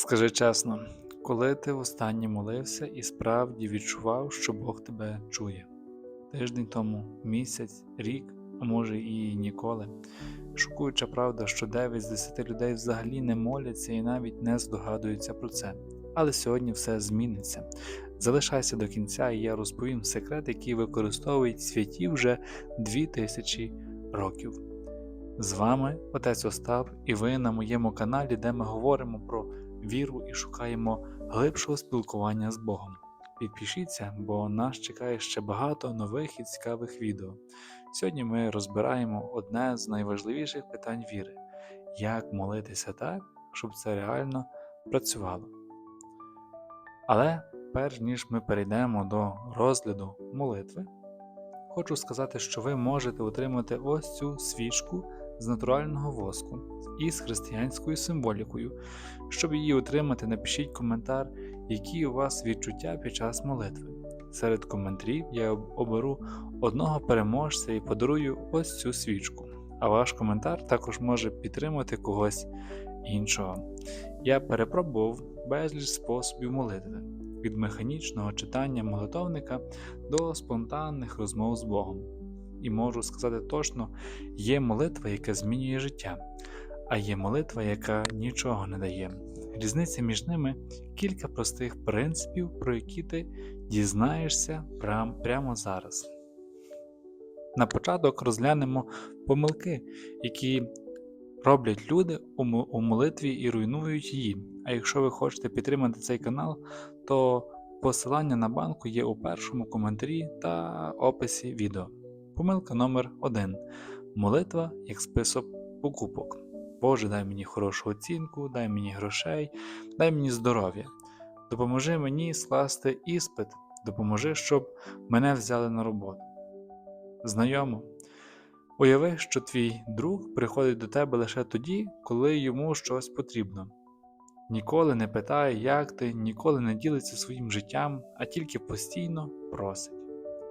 Скажи чесно, коли ти востаннє молився і справді відчував, що Бог тебе чує? Тиждень тому, місяць, рік, а може і ніколи. Шокуюча правда, що 9 з 10 людей взагалі не моляться і навіть не здогадуються про це. Але сьогодні все зміниться. Залишайся до кінця, і я розповім секрет, який використовують святі вже 2000 років. З вами отець Остап, і ви на моєму каналі, де ми говоримо про віру і шукаємо глибшого спілкування з Богом. Підпишіться, бо нас чекає ще багато нових і цікавих відео. Сьогодні ми розбираємо одне з найважливіших питань віри: як молитися так, щоб це реально працювало. Але перш ніж ми перейдемо до розгляду молитви, хочу сказати, що ви можете отримати ось цю свічку з натурального воску із християнською символікою. Щоб її отримати, напишіть коментар, які у вас відчуття під час молитви. Серед коментарів я оберу одного переможця і подарую ось цю свічку. А ваш коментар також може підтримати когось іншого. Я перепробував безліч способів молитви від механічного читання молитовника до спонтанних розмов з Богом. І можу сказати точно, є молитва, яка змінює життя, а є молитва, яка нічого не дає. Різниця між ними кілька простих принципів, про які ти дізнаєшся прям, прямо зараз. На початок розглянемо помилки, які роблять люди у молитві і руйнують її. А якщо ви хочете підтримати цей канал, то посилання на банку є у першому коментарі та описі відео. Помилка номер 1 Молитва як список покупок. Боже, дай мені хорошу оцінку, дай мені грошей, дай мені здоров'я. Допоможи мені скласти іспит, допоможи, щоб мене взяли на роботу. Знайомо, уяви, що твій друг приходить до тебе лише тоді, коли йому щось потрібно. Ніколи не питає, як ти, ніколи не ділиться своїм життям, а тільки постійно просить.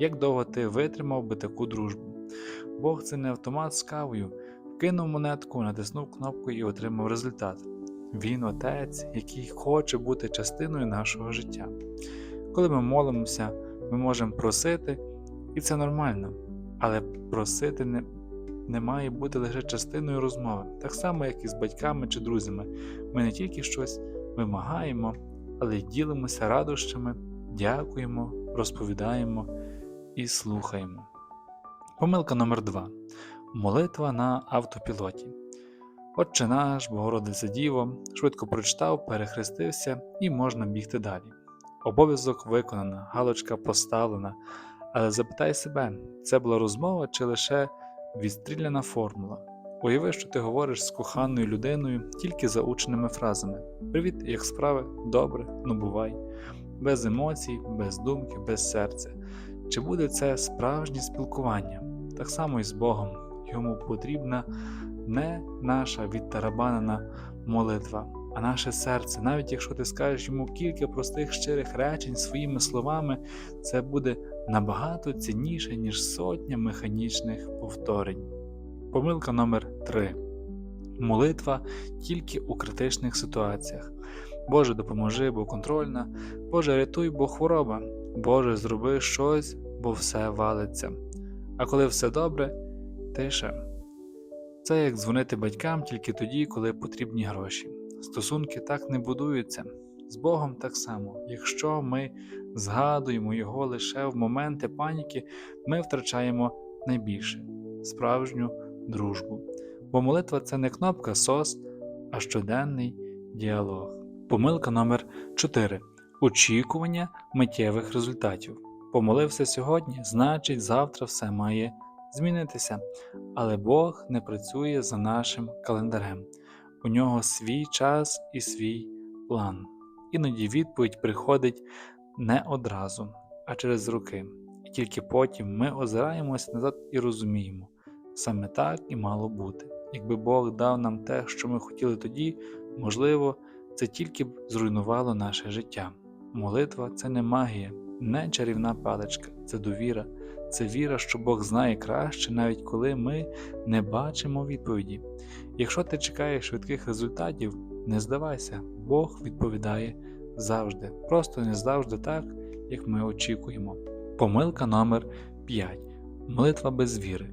Як довго ти витримав би таку дружбу? Бог це не автомат з кавою, кинув монетку, натиснув кнопку і отримав результат. Він отець, який хоче бути частиною нашого життя. Коли ми молимося, ми можемо просити, і це нормально, але просити не, не має бути лише частиною розмови, так само, як і з батьками чи друзями. Ми не тільки щось вимагаємо, але й ділимося радощами, дякуємо, розповідаємо і слухаємо. Помилка номер 2 Молитва на автопілоті. Отче наш, Богородиця Діво, швидко прочитав, перехрестився і можна бігти далі. Обов'язок виконана, галочка поставлена. Але запитай себе, це була розмова чи лише відстріляна формула. Уяви, що ти говориш з коханою людиною тільки заученими фразами: Привіт, як справи? Добре, ну бувай, без емоцій, без думки, без серця. Чи буде це справжнє спілкування? Так само і з Богом. Йому потрібна не наша відтарабанена молитва, а наше серце. Навіть якщо ти скажеш йому кілька простих щирих речень своїми словами, це буде набагато цінніше, ніж сотня механічних повторень. Помилка номер 3 Молитва тільки у критичних ситуаціях. Боже, допоможи, бо контрольна, Боже, рятуй, бо хвороба, Боже, зроби щось, бо все валиться. А коли все добре, тиша. Це як дзвонити батькам тільки тоді, коли потрібні гроші. Стосунки так не будуються. З Богом так само. Якщо ми згадуємо Його лише в моменти паніки, ми втрачаємо найбільше справжню дружбу. Бо молитва це не кнопка SOS, а щоденний діалог. Помилка номер 4 Очікування миттєвих результатів. Помолився сьогодні, значить, завтра все має змінитися. Але Бог не працює за нашим календарем. У нього свій час і свій план. Іноді відповідь приходить не одразу, а через роки. І тільки потім ми озираємось назад і розуміємо, саме так і мало бути. Якби Бог дав нам те, що ми хотіли тоді, можливо, це тільки б зруйнувало наше життя. Молитва це не магія, не чарівна паличка, це довіра, це віра, що Бог знає краще, навіть коли ми не бачимо відповіді. Якщо ти чекаєш швидких результатів, не здавайся, Бог відповідає завжди, просто не завжди так, як ми очікуємо. Помилка номер 5. Молитва без віри.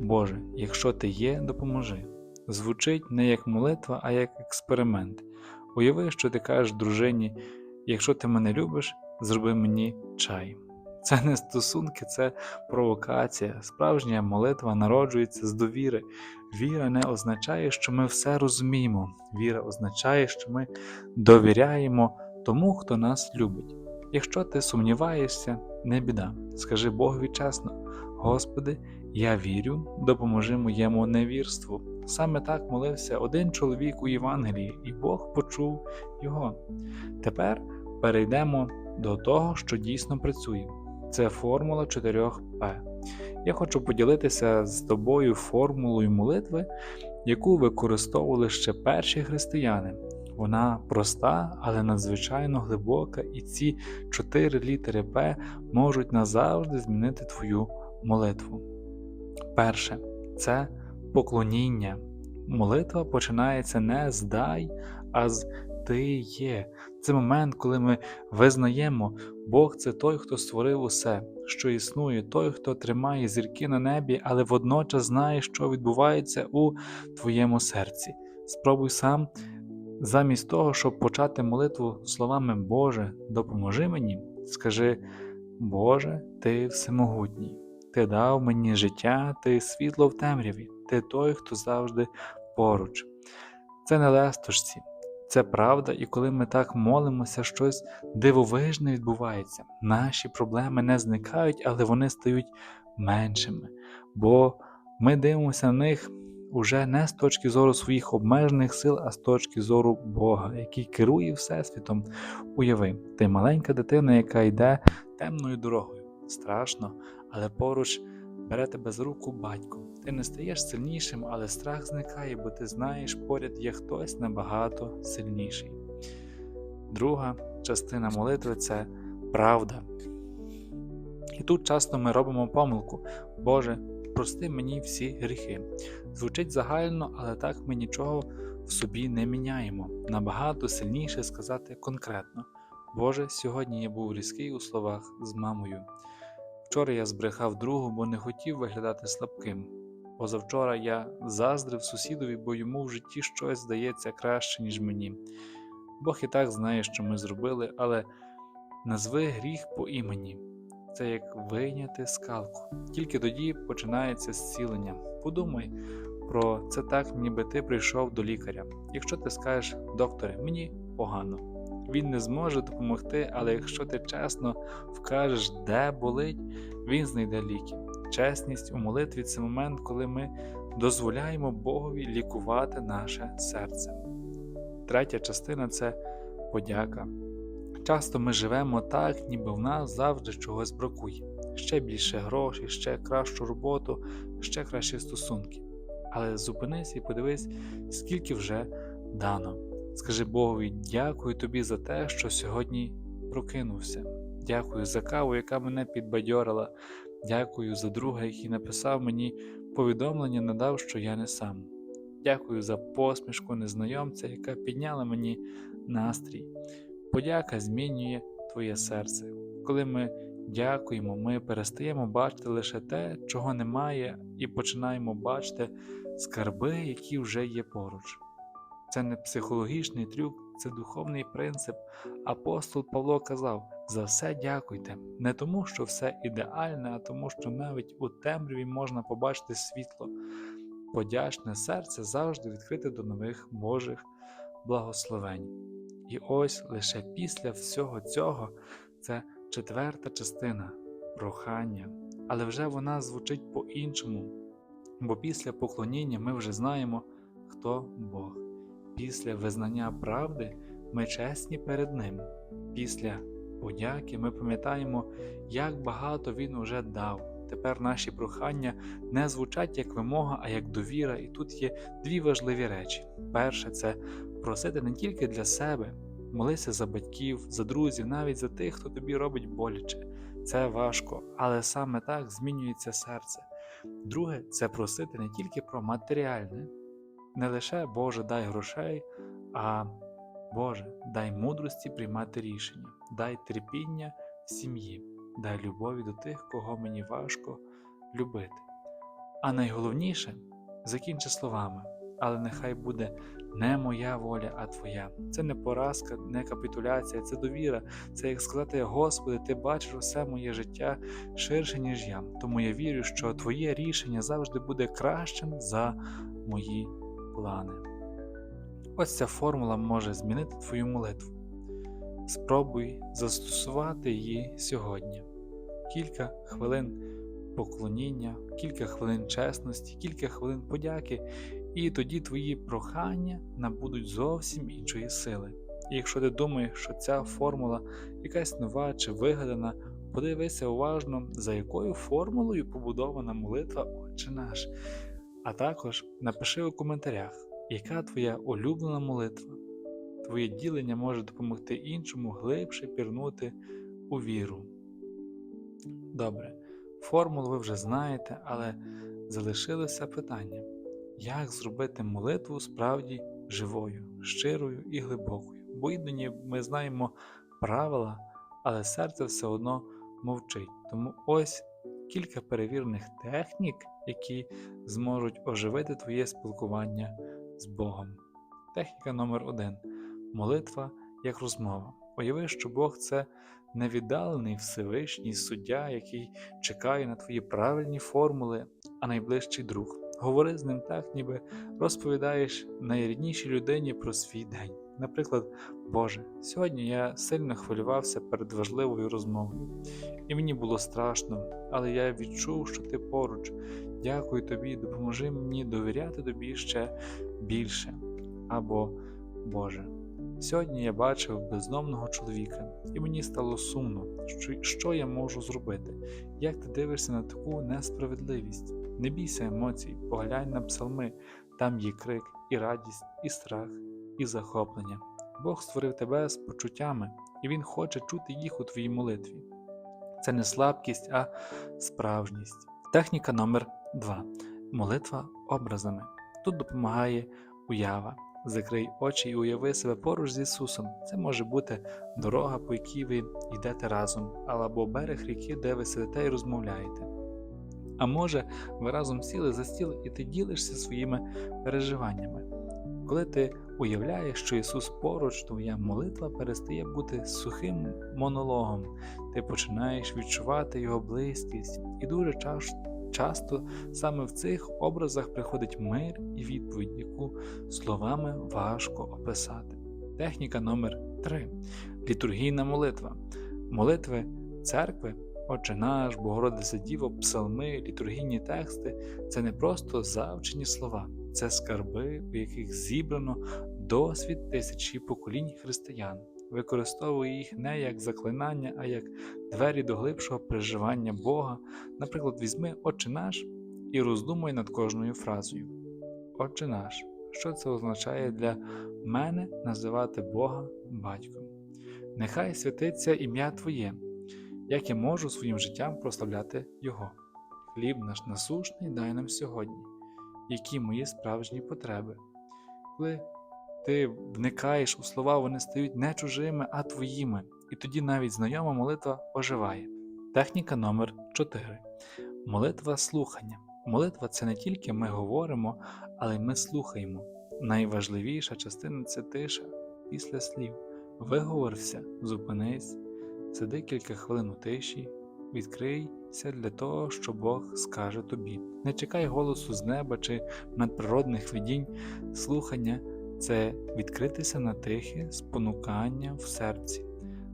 Боже, якщо ти є, допоможи. Звучить не як молитва, а як експеримент. Уяви, що ти кажеш дружині, якщо ти мене любиш, зроби мені чай. Це не стосунки, це провокація. Справжня молитва народжується з довіри. Віра не означає, що ми все розуміємо. Віра означає, що ми довіряємо тому, хто нас любить. Якщо ти сумніваєшся, не біда. Скажи Богові чесно: Господи, я вірю, допоможи моєму невірству. Саме так молився один чоловік у Євангелії, і Бог почув його. Тепер перейдемо до того, що дійсно працює. Це формула 4П. Я хочу поділитися з тобою формулою молитви, яку використовували ще перші християни. Вона проста, але надзвичайно глибока, і ці чотири літери П можуть назавжди змінити твою молитву. Перше це поклоніння. Молитва починається не з дай, а з ти є. Це момент, коли ми визнаємо, Бог це той, хто створив усе, що існує, той, хто тримає зірки на небі, але водночас знає, що відбувається у твоєму серці. Спробуй сам, замість того, щоб почати молитву словами Боже, допоможи мені, скажи, Боже, ти всемогутній, ти дав мені життя, ти світло в темряві, ти той, хто завжди поруч. Це не лестощі, це правда, і коли ми так молимося, щось дивовижне відбувається. Наші проблеми не зникають, але вони стають меншими. Бо ми дивимося на них уже не з точки зору своїх обмежених сил, а з точки зору Бога, який керує Всесвітом. Уяви, ти маленька дитина, яка йде темною дорогою. Страшно, але поруч бере тебе з руку батько. Ти не стаєш сильнішим, але страх зникає, бо ти знаєш, поряд є хтось набагато сильніший. Друга частина молитви це правда. І тут часто ми робимо помилку. Боже, прости мені всі гріхи. Звучить загально, але так ми нічого в собі не міняємо. Набагато сильніше сказати конкретно. Боже, сьогодні я був різкий у словах з мамою. Вчора я збрехав другу, бо не хотів виглядати слабким. Позавчора я заздрив сусідові, бо йому в житті щось здається краще, ніж мені. Бог і так знає, що ми зробили, але назви гріх по імені. Це як вийняти скалку. Тільки тоді починається зцілення. Подумай про це так, ніби ти прийшов до лікаря. Якщо ти скажеш, докторе, мені погано, він не зможе допомогти, але якщо ти чесно вкажеш, де болить, він знайде ліки. Чесність у молитві це момент, коли ми дозволяємо Богові лікувати наше серце. Третя частина це подяка. Часто ми живемо так, ніби в нас завжди чогось бракує. Ще більше грошей, ще кращу роботу, ще кращі стосунки. Але зупинись і подивись, скільки вже дано. Скажи Богові, дякую тобі за те, що сьогодні прокинувся. Дякую за каву, яка мене підбадьорила. Дякую за друга, який написав мені повідомлення, надав, що я не сам. Дякую за посмішку незнайомця, яка підняла мені настрій. Подяка змінює твоє серце. Коли ми дякуємо, ми перестаємо бачити лише те, чого немає, і починаємо бачити скарби, які вже є поруч. Це не психологічний трюк, це духовний принцип. Апостол Павло казав: за все дякуйте, не тому, що все ідеальне, а тому, що навіть у темряві можна побачити світло. Подячне серце завжди відкрите до нових Божих благословень. І ось лише після всього цього це четверта частина прохання, але вже вона звучить по-іншому, бо після поклоніння ми вже знаємо, хто Бог. Після визнання правди ми чесні перед Ним. Після подяки ми пам'ятаємо, як багато Він уже дав. Тепер наші прохання не звучать як вимога, а як довіра, і тут є дві важливі речі. Перше це просити не тільки для себе, молися за батьків, за друзів, навіть за тих, хто тобі робить боляче. Це важко, але саме так змінюється серце. Друге це просити не тільки про матеріальне, не лише Боже дай грошей, а Боже, дай мудрості приймати рішення, дай терпіння в сім'ї, дай любові до тих, кого мені важко любити. А найголовніше закінчи словами, але нехай буде не моя воля, а Твоя. Це не поразка, не капітуляція, це довіра. Це як сказати, Господи, Ти бачиш усе моє життя ширше, ніж я. Тому я вірю, що Твоє рішення завжди буде кращим за мої плани. Ось ця формула може змінити твою молитву. Спробуй застосувати її сьогодні. Кілька хвилин поклоніння, кілька хвилин чесності, кілька хвилин подяки, і тоді твої прохання набудуть зовсім іншої сили. І якщо ти думаєш, що ця формула якась нова чи вигадана, подивися уважно, за якою формулою побудована молитва Отче наш. А також напиши у коментарях, яка твоя улюблена молитва. Твоє ділення може допомогти іншому глибше пірнути у віру. Добре, формулу ви вже знаєте, але залишилося питання, як зробити молитву справді живою, щирою і глибокою. Бо іноді ми знаємо правила, але серце все одно мовчить. Тому ось кілька перевірених технік, які зможуть оживити твоє спілкування з Богом. Техніка номер 1 Молитва як розмова. Уяви, що Бог це невіддалений Всевишній суддя, який чекає на твої правильні формули, а найближчий друг. Говори з ним так, ніби розповідаєш найріднішій людині про свій день. Наприклад, Боже, сьогодні я сильно хвилювався перед важливою розмовою, і мені було страшно, але я відчув, що ти поруч. Дякую тобі, допоможи мені довіряти тобі ще більше. Або Боже, сьогодні я бачив бездомного чоловіка, і мені стало сумно, що, я можу зробити, як ти дивишся на таку несправедливість. Не бійся емоцій, поглянь на псалми, там є крик, і радість, і страх, і захоплення. Бог створив тебе з почуттями, і Він хоче чути їх у твоїй молитві. Це не слабкість, а справжність. Техніка номер 2 Молитва образами. Тут допомагає уява. Закрий очі і уяви себе поруч з Ісусом. Це може бути дорога, по якій ви йдете разом, або берег ріки, де ви сидите і розмовляєте. А може, ви разом сіли за стіл і ти ділишся своїми переживаннями. Коли ти уявляєш, що Ісус поруч, твоя молитва перестає бути сухим монологом, ти починаєш відчувати Його близькість, і дуже часто саме в цих образах приходить мир і відповідь, яку словами важко описати. Техніка номер 3 Літургійна молитва. Молитви церкви. Отче наш, Богородиця Діво, псалми, літургійні тексти це не просто завчені слова, це скарби, у яких зібрано досвід тисячі поколінь християн. Використовує їх не як заклинання, а як двері до глибшого переживання Бога. Наприклад, візьми Отче наш і роздумуй над кожною фразою. Отче наш, що це означає для мене називати Бога батьком? Нехай святиться ім'я Твоє як я можу своїм життям прославляти Його. Хліб наш насушний дай нам сьогодні, які мої справжні потреби. Коли ти вникаєш у слова, вони стають не чужими, а твоїми, і тоді навіть знайома молитва оживає. Техніка номер 4 Молитва слухання. Молитва це не тільки ми говоримо, але й ми слухаємо. Найважливіша частина це тиша після слів. Виговорився, зупинись, Сиди кілька хвилин у тиші, відкрийся для того, що Бог скаже тобі. Не чекай голосу з неба чи надприродних видінь, слухання це відкритися на тихе спонукання в серці,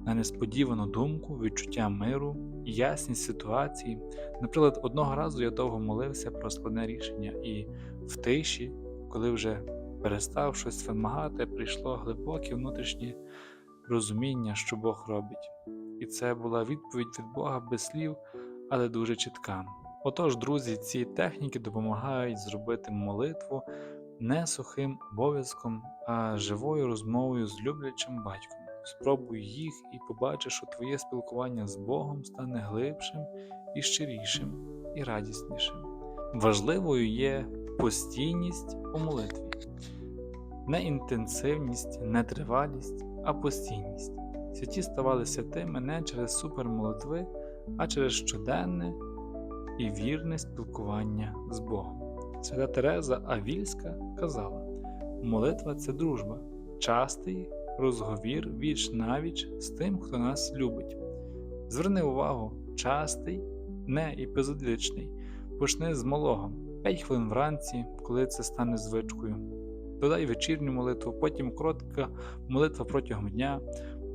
на несподівану думку, відчуття миру, ясність ситуації. Наприклад, одного разу я довго молився про складне рішення, і в тиші, коли вже перестав щось вимагати, прийшло глибоке внутрішнє розуміння, що Бог робить і це була відповідь від Бога без слів, але дуже чітка. Отож, друзі, ці техніки допомагають зробити молитву не сухим обов'язком, а живою розмовою з люблячим батьком. Спробуй їх і побачиш, що твоє спілкування з Богом стане глибшим і щирішим і радіснішим. Важливою є постійність у молитві. не інтенсивність, не тривалість, а постійність. Святі ставали святими не через супермолитви, а через щоденне і вірне спілкування з Богом. Свята Тереза Авільська казала: молитва це дружба, частий розговір віч навіч з тим, хто нас любить. Зверни увагу, частий, не епізодичний. Почни з малого, 5 хвилин вранці, коли це стане звичкою. Додай вечірню молитву, потім коротка молитва протягом дня.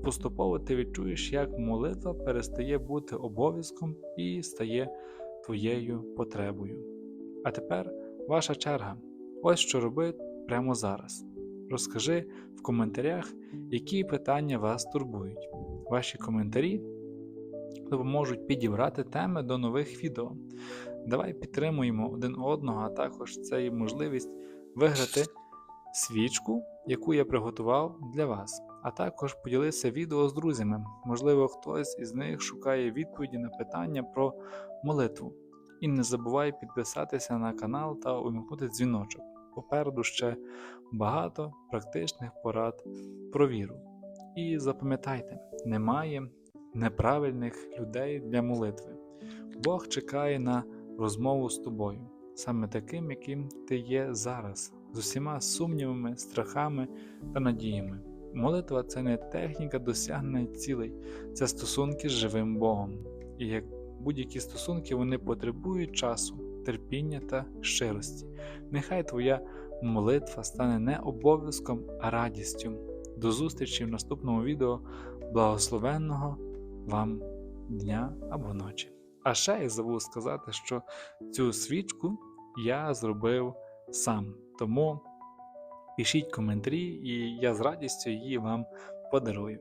Поступово ти відчуєш, як молитва перестає бути обов'язком і стає твоєю потребою. А тепер ваша черга. Ось що робити прямо зараз. Розкажи в коментарях, які питання вас турбують. Ваші коментарі допоможуть підібрати теми до нових відео. Давай підтримуємо один одного, а також це є можливість виграти свічку, яку я приготував для вас. А також поділися відео з друзями. Можливо, хтось із них шукає відповіді на питання про молитву. І не забувай підписатися на канал та увімкнути дзвіночок. Попереду ще багато практичних порад про віру. І запам'ятайте, немає неправильних людей для молитви. Бог чекає на розмову з тобою, саме таким, яким ти є зараз, з усіма сумнівами, страхами та надіями. Молитва це не техніка досягнення цілей, це стосунки з живим Богом. І як будь-які стосунки, вони потребують часу, терпіння та щирості. Нехай твоя молитва стане не обов'язком, а радістю. До зустрічі в наступному відео. Благословенного вам дня або ночі. А ще я забув сказати, що цю свічку я зробив сам. Тому пишіть коментарі, і я з радістю її вам подарую.